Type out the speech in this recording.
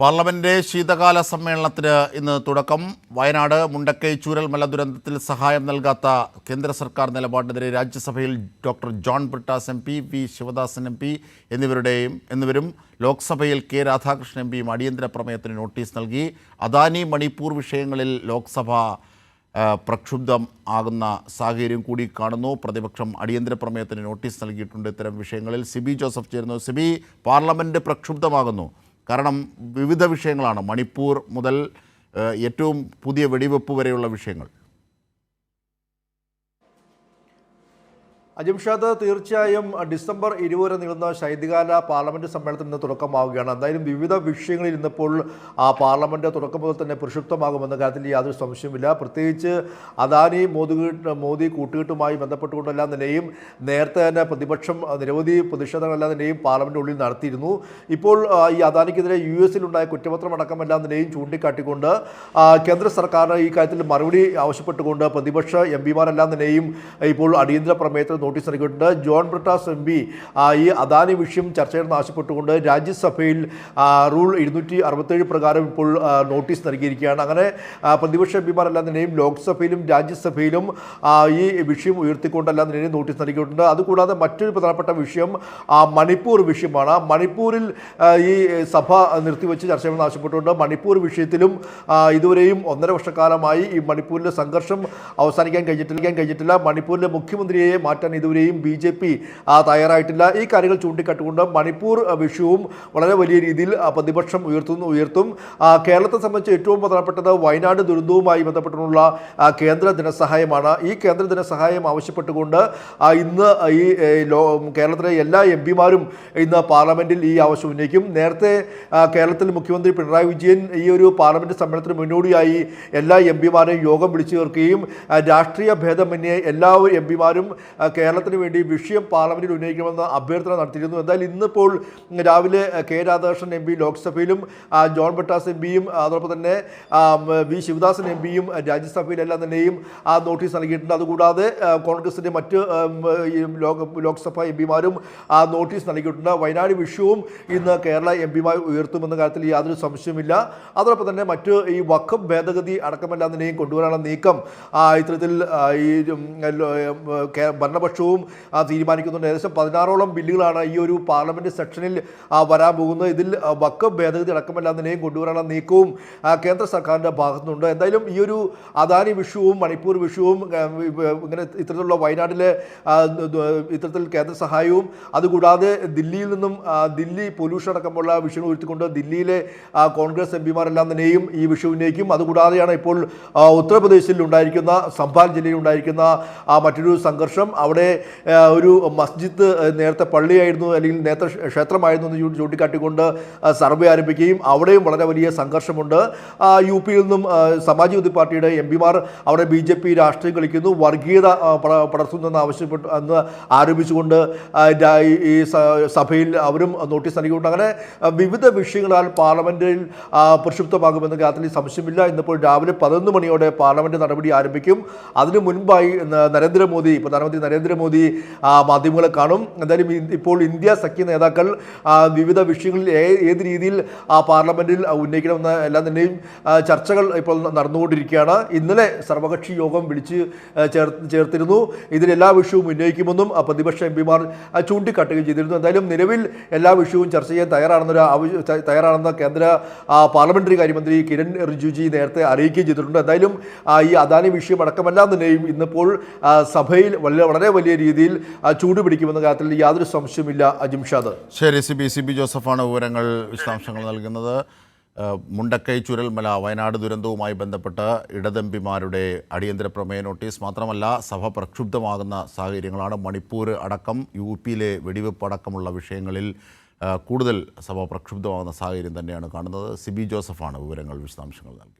Parliament ശീതകാല സമ്മേളനത്തിന് ഇന്ന് തുടക്കം. വയനാട് മുണ്ടക്കൈ ചൂരൽ മല ദുരന്തത്തിൽ സഹായം നൽകാത്ത കേന്ദ്ര സർക്കാർ നിലപാടിനെതിരെ രാജ്യസഭയിൽ doctor John Brittas M P V Sivadasan M P എന്നിവരുടെയും എന്നിവരും ലോക്സഭയിൽ കെ രാധാകൃഷ്ണൻ എം പിയും അടിയന്തര പ്രമേയത്തിന് നോട്ടീസ് നൽകി. അദാനി മണിപ്പൂർ വിഷയങ്ങളിൽ ലോക്സഭ പ്രക്ഷുബ്ധം ആകുന്ന സാഹചര്യം കൂടി കാണുന്നു. പ്രതിപക്ഷം അടിയന്തര പ്രമേയത്തിന് നോട്ടീസ് നൽകിയിട്ടുണ്ട് ഇത്തരം വിഷയങ്ങളിൽ. സിബി ജോസഫ് ചേരുന്നു. സിബി പാർലമെന്റ് പ്രക്ഷുബ്ധമാകുന്നു. കാരണം വിവിധ വിഷയങ്ങളാണ്. മണിപ്പൂർ മുതൽ ആ, ഏറ്റവും പുതിയ വെടിവെപ്പ് വരെയുള്ള വിഷയങ്ങൾ. അജിംഷാദ് തീർച്ചയായും ഡിസംബർ ഇരുപത് നീളുന്ന ശൈത്യകാല പാർലമെന്റ് സമ്മേളനത്തിന് ഇന്ന് തുടക്കമാവുകയാണ്. എന്തായാലും വിവിധ വിഷയങ്ങളിൽ ഇന്നിപ്പോൾ ആ പാർലമെന്റ് തുടക്കം മുതൽ തന്നെ പ്രക്ഷുബ്ധമാകുമെന്ന കാര്യത്തിൽ യാതൊരു സംശയമില്ല പ്രത്യേകിച്ച് അദാനി മോദി മോദി കൂട്ടുകെട്ടുമായി ബന്ധപ്പെട്ടുകൊണ്ടെല്ലാം തന്നെയും നേരത്തെ തന്നെ പ്രതിപക്ഷം നിരവധി പ്രതിഷേധങ്ങളെല്ലാം തന്നെയും പാർലമെന്റ് നടത്തിയിരുന്നു. ഇപ്പോൾ ഈ അദാനിക്കെതിരെ യു എസിലുണ്ടായ കുറ്റപത്രം അടക്കമെല്ലാം തന്നെയും ചൂണ്ടിക്കാട്ടിക്കൊണ്ട് കേന്ദ്ര സർക്കാർ ഈ കാര്യത്തിൽ മറുപടി ആവശ്യപ്പെട്ടുകൊണ്ട് പ്രതിപക്ഷ എം പിമാരെല്ലാം തന്നെയും ഇപ്പോൾ അടിയന്തര പ്രമേയത്തിൽ നോട്ടീസ് നൽകിയിട്ടുണ്ട്. ജോൺ ബ്രിട്ടാസ് എം പി ഈ അദാനി വിഷയം ചർച്ച ചെയ്യണമെന്ന് ആവശ്യപ്പെട്ടുകൊണ്ട് രാജ്യസഭയിൽ റൂൾ ഇരുന്നൂറ്റി അറുപത്തേഴ് പ്രകാരം ഇപ്പോൾ നോട്ടീസ് നൽകിയിരിക്കുകയാണ്. അങ്ങനെ പ്രതിപക്ഷ എം പിമാരെല്ലാം തന്നെയും ലോക്സഭയിലും രാജ്യസഭയിലും ഈ വിഷയം ഉയർത്തിക്കൊണ്ടല്ല തന്നെയും നോട്ടീസ് നൽകിയിട്ടുണ്ട്. അതുകൂടാതെ മറ്റൊരു പ്രധാനപ്പെട്ട വിഷയം മണിപ്പൂർ വിഷയമാണ്. മണിപ്പൂരിൽ ഈ സഭ നിർത്തിവെച്ച് ചർച്ച ചെയ്യണമെന്ന് ആവശ്യപ്പെട്ടുകൊണ്ട് മണിപ്പൂർ വിഷയത്തിലും ഇതുവരെയും ഒന്നര വർഷക്കാലമായി ഈ മണിപ്പൂരിലെ സംഘർഷം അവസാനിക്കാൻ കഴിഞ്ഞിട്ടില്ല കഴിഞ്ഞിട്ടില്ല. മണിപ്പൂരിലെ മുഖ്യമന്ത്രിയെ മാറ്റാൻ ഇതുവരെയും ബി ജെ പി തയ്യാറായിട്ടില്ല. ഈ കാര്യങ്ങൾ ചൂണ്ടിക്കാട്ടുകൊണ്ട് മണിപ്പൂർ വിഷയവും വളരെ വലിയ രീതിയിൽ പ്രതിപക്ഷം ഉയർത്തുന്നു ഉയർത്തും. കേരളത്തെ സംബന്ധിച്ച് ഏറ്റവും പ്രധാനപ്പെട്ടത് വയനാട് ദുരന്തവുമായി ബന്ധപ്പെട്ടുള്ള കേന്ദ്ര ധനസഹായമാണ്. ഈ കേന്ദ്ര ധനസഹായം ആവശ്യപ്പെട്ടുകൊണ്ട് ഇന്ന് ഈ കേരളത്തിലെ എല്ലാ എം പിമാരും ഇന്ന് പാർലമെന്റിൽ ഈ ആവശ്യം ഉന്നയിക്കും. നേരത്തെ കേരളത്തിൽ മുഖ്യമന്ത്രി പിണറായി വിജയൻ ഈ ഒരു പാർലമെന്റ് സമ്മേളനത്തിന് മുന്നോടിയായി എല്ലാ എം പിമാരെയും യോഗം വിളിച്ചു ചേർക്കുകയും രാഷ്ട്രീയ ഭേദമന്യേ എല്ലാ എം പിമാരും കേരളത്തിന് വേണ്ടി വിഷയം പാർലമെന്റിൽ ഉന്നയിക്കണമെന്ന് അഭ്യർത്ഥന നടത്തിയിരുന്നു. എന്നാൽ ഇന്നിപ്പോൾ രാവിലെ കെ രാധാകൃഷ്ണൻ എം പി ലോക്സഭയിലും ജോൺ ബട്ടാസ് എം പിയും അതോടൊപ്പം തന്നെ വി ശിവദാസൻ എം പിയും രാജ്യസഭയിലെല്ലാം തന്നെയും ആ നോട്ടീസ് നൽകിയിട്ടുണ്ട്. അതുകൂടാതെ കോൺഗ്രസിന്റെ മറ്റ് ലോക്സഭ എം പിമാരും ആ നോട്ടീസ് നൽകിയിട്ടുണ്ട്. വയനാട് വിഷയവും ഇന്ന് കേരള എം പിമാർ ഉയർത്തുമെന്ന കാര്യത്തിൽ യാതൊരു സംശയമില്ല അതോടൊപ്പം തന്നെ മറ്റ് ഈ വഖഫ് ഭേദഗതി അടക്കമെല്ലാം തന്നെയും കൊണ്ടുവരാനുള്ള നീക്കം ഇത്തരത്തിൽ ഈ ഉം, ആ, തീരുമാനിക്കുന്നുണ്ട്. ഏകദേശം പതിനാറോളം ബില്ലുകളാണ് ഈ ഒരു പാർലമെന്റ് സെക്ഷനിൽ വരാൻ പോകുന്നത്. ഇതിൽ വക്ക ഭേദഗതി അടക്കമെല്ലാം തന്നെയും കൊണ്ടുവരാനുള്ള നീക്കവും കേന്ദ്ര സർക്കാരിന്റെ ഭാഗത്തുനിന്നുണ്ട്. എന്തായാലും ഈ ഒരു അദാനി വിഷയവും മണിപ്പൂർ വിഷയവും ഇങ്ങനെ ഇത്തരത്തിലുള്ള വയനാട്ടിലെ ഇത്തരത്തിൽ കേന്ദ്ര സഹായവും അതുകൂടാതെ ദില്ലിയിൽ നിന്നും ദില്ലി പൊല്യൂഷൻ അടക്കമുള്ള വിഷയങ്ങൾ ഉയർത്തിക്കൊണ്ട് ദില്ലിയിലെ കോൺഗ്രസ് എം പിമാരെല്ലാം തന്നെയും ഈ വിഷയം ഉന്നയിക്കും അതുകൂടാതെയാണ് ഇപ്പോൾ ഉത്തർപ്രദേശിൽ ഉണ്ടായിരിക്കുന്ന സംഭാൽ ജില്ലയിൽ ഉണ്ടായിരിക്കുന്ന മറ്റൊരു സംഘർഷം. അവിടെ ആ, ഒരു മസ്ജിദ് നേരത്തെ പള്ളിയായിരുന്നു അല്ലെങ്കിൽ നേരത്തെ ക്ഷേത്രമായിരുന്നു എന്ന് ചൂണ്ടിക്കാട്ടിക്കൊണ്ട് സർവേ ആരംഭിക്കുകയും അവിടെയും വളരെ വലിയ സംഘർഷമുണ്ട്. യു പിയിൽ നിന്നും സമാജ്വാദി പാർട്ടിയുടെ എം പിമാർ അവിടെ ബി ജെ പി രാഷ്ട്രീയം കളിക്കുന്നു. വർഗീയത പടർത്തുന്നെന്ന് ആവശ്യപ്പെട്ടു എന്ന് ആരോപിച്ചുകൊണ്ട് ഈ സഭയിൽ അവരും നോട്ടീസ് നൽകിക്കൊണ്ട് അങ്ങനെ വിവിധ വിഷയങ്ങളാൽ പാർലമെന്റിൽ പ്രക്ഷുബ്ധമാകുമെന്ന കാര്യത്തിൽ സംശയമില്ല ഇന്നിപ്പോൾ രാവിലെ പതിനൊന്ന് മണിയോടെ പാർലമെന്റ് നടപടി ആരംഭിക്കും. അതിനു മുൻപായി നരേന്ദ്രമോദി പ്രധാനമന്ത്രി നരേന്ദ്രമോദി മാധ്യമങ്ങളെ കാണും. എന്തായാലും ഇപ്പോൾ ഇന്ത്യ സഖ്യ നേതാക്കൾ വിവിധ വിഷയങ്ങളിൽ ഏത് രീതിയിൽ പാർലമെന്റിൽ ഉന്നയിക്കണമെന്ന എല്ലാം തന്നെയും ചർച്ചകൾ ഇപ്പോൾ നടന്നുകൊണ്ടിരിക്കുകയാണ്. ഇന്നലെ സർവകക്ഷി യോഗം വിളിച്ച് ചേർ ചേർത്തിരുന്നു. ഇതിലെല്ലാ വിഷയവും ഉന്നയിക്കുമെന്നും പ്രതിപക്ഷ എം പിമാർ ചൂണ്ടിക്കാട്ടുകയും ചെയ്തിരുന്നു. എന്തായാലും നിലവിൽ എല്ലാ വിഷയവും ചർച്ച ചെയ്യാൻ തയ്യാറാണെന്നൊരു ആവശ്യ തയ്യാറാണെന്ന് കേന്ദ്ര പാർലമെന്ററി കാര്യമന്ത്രി കിരൺ റിജിജുജി നേരത്തെ അറിയിക്കുകയും ചെയ്തിട്ടുണ്ട്. എന്തായാലും ഈ അദാനി വിഷയം അടക്കമെല്ലാം തന്നെയും ഇന്നിപ്പോൾ സഭയിൽ വളരെ വളരെ വലിയ രീതിയിൽ ചൂട് പിടിക്കുമെന്ന കാര്യത്തിൽ യാതൊരു സംശയമില്ല അജിംഷാദ് ശരി സി ബി സി ബി ജോസഫാണ് വിവരങ്ങൾ വിശദാംശങ്ങൾ നൽകുന്നത്. മുണ്ടക്കൈ ചുരൽമല വയനാട് ദുരന്തവുമായി ബന്ധപ്പെട്ട് ഇടതമ്പിമാരുടെ അടിയന്തര പ്രമേയ നോട്ടീസ് മാത്രമല്ല സഭ പ്രക്ഷുബ്ധമാകുന്ന സാഹചര്യങ്ങളാണ്. മണിപ്പൂർ അടക്കം യു പിയിലെ വെടിവെപ്പ് അടക്കമുള്ള വിഷയങ്ങളിൽ കൂടുതൽ സഭ പ്രക്ഷുബ്ധമാകുന്ന സാഹചര്യം തന്നെയാണ് കാണുന്നത്. സിബി ജോസഫാണ് വിവരങ്ങൾ വിശദാംശങ്ങൾ നൽകിയത്.